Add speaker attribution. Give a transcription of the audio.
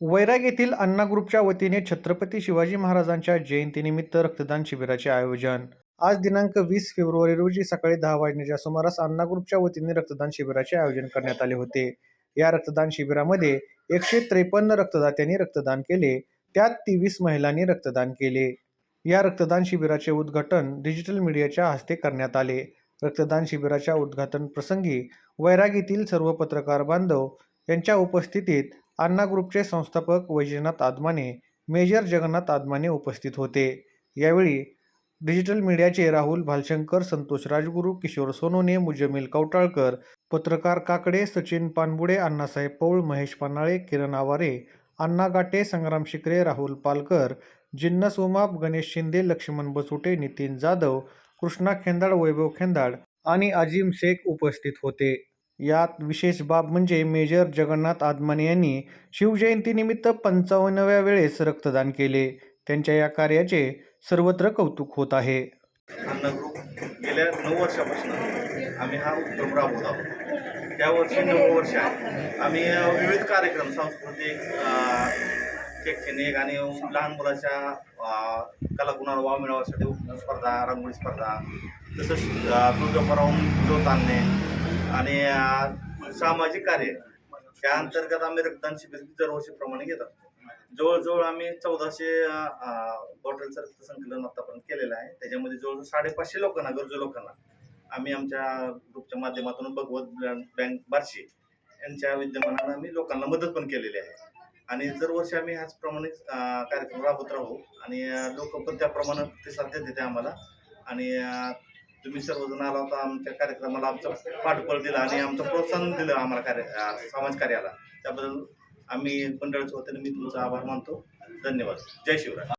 Speaker 1: वैराग येथील अण्णा ग्रुपच्या वतीने छत्रपती शिवाजी महाराजांच्या जयंतीनिमित्त रक्तदान शिबिराचे आयोजन. आज दिनांक वीस फेब्रुवारी रोजी सकाळी दहा वाजण्याच्या सुमारास अण्णा ग्रुपच्या वतीने रक्तदान शिबिराचे आयोजन करण्यात आले होते. या रक्तदान शिबिरामध्ये एकशे त्रेपन्न रक्तदात्यांनी रक्तदान केले त्यात तेवीस महिलांनी रक्तदान केले. या रक्तदान शिबिराचे उद्घाटन डिजिटल मीडियाच्या हस्ते करण्यात आले. रक्तदान शिबिराच्या उद्घाटन प्रसंगी वैराग येथील सर्व पत्रकार बांधव यांच्या उपस्थितीत अण्णा ग्रुपचे संस्थापक वैजनाथ आदमाने मेजर जगन्नाथ आदमाने उपस्थित होते. यावेळी डिजिटल मीडियाचे राहुल भालशंकर संतोष राजगुरू किशोर सोनोने मुजमिल कवटाळकर पत्रकार काकडे सचिन पानबुडे अण्णासाहेब पौळ महेश पानाळे किरण आवारे अण्णा गाटे संग्राम शिकरे राहुल पालकर जिन्नस उमाप गणेश शिंदे लक्ष्मण बसुटे नितीन जाधव कृष्णा खेंदाड वैभव खेंदाड आणि अजिम शेख उपस्थित होते. यात विशेष बाब म्हणजे मेजर जगन्नाथ आदमाने यांनी शिवजयंतीनिमित्त पंचावन्नव्या वेळेस रक्तदान केले. त्यांच्या या कार्याचे सर्वत्र कौतुक होत आहे.
Speaker 2: गेल्या नऊ वर्षापासून आम्ही हा उपक्रम राबवत आहोत. त्या वर्षी नऊ वर्ष आहे. आम्ही विविध कार्यक्रम सांस्कृतिक शैक्षणिक आणि लहान मुलाच्या अ, कलागुणाला वाव मिळवण्यासाठी उप- स्पर्धा रांगोळी स्पर्धा तसंच अ, तुळजापुराहून ज्योत आणि सामाजिक कार्य. त्या अंतर्गत आम्ही रक्तदान शिबिर दरवर्षीप्रमाणे घेत असतो. जवळजवळ आम्ही चौदाशे बॉटलचं रक्त संकलन आतापर्यंत केलेलं आहे. त्याच्यामध्ये जवळजवळ साडेपाचशे लोकांना गरजू लोकांना आम्ही आमच्या ग्रुपच्या माध्यमातून भगवत बँक बार्शी यांच्या विद्यमानानं आम्ही लोकांना मदत पण केलेली आहे. आणि दरवर्षी आम्ही ह्याचप्रमाणे कार्यक्रम राबवत राहू. आणि लोक पण त्याप्रमाणे प्रतिसाद देते आम्हाला. आणि तुम्ही सर्वजण आला होता आमच्या कार्यक्रमाला आमचं पाठबळ दिलं आणि आमचं प्रोत्साहन दिलं आम्हाला कार्य समाज कार्याला. त्याबद्दल आम्ही मंडळाच्या वतीने मी तुमचा आभार मानतो. धन्यवाद. जय शिवराय.